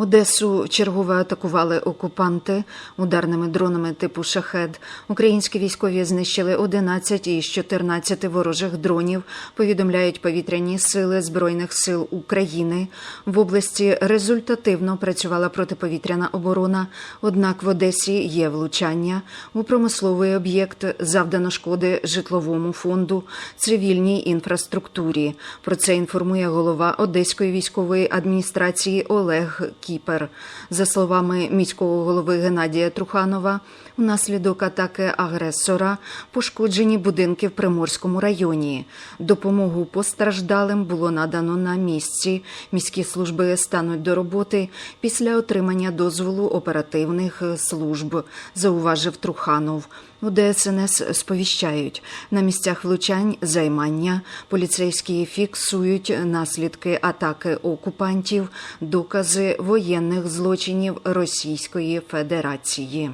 Одесу чергове атакували окупанти ударними дронами типу шахед. Українські військові знищили 11 із 14 ворожих дронів. Повідомляють повітряні сили збройних сил України. В області результативно працювала протиповітряна оборона. Однак в Одесі є влучання у промисловий об'єкт. Завдано шкоди житловому фонду, цивільній інфраструктурі. Про це інформує голова Одеської військової адміністрації Олег Кіпер. За словами міського голови Геннадія Труханова, внаслідок атаки агресора пошкоджені будинки в Приморському районі. Допомогу постраждалим було надано на місці. Міські служби стануть до роботи після отримання дозволу оперативних служб, зауважив Труханов. У ДСНС сповіщають на місцях влучань займання. Поліцейські фіксують наслідки атаки окупантів, докази воєнних злочинів Російської Федерації.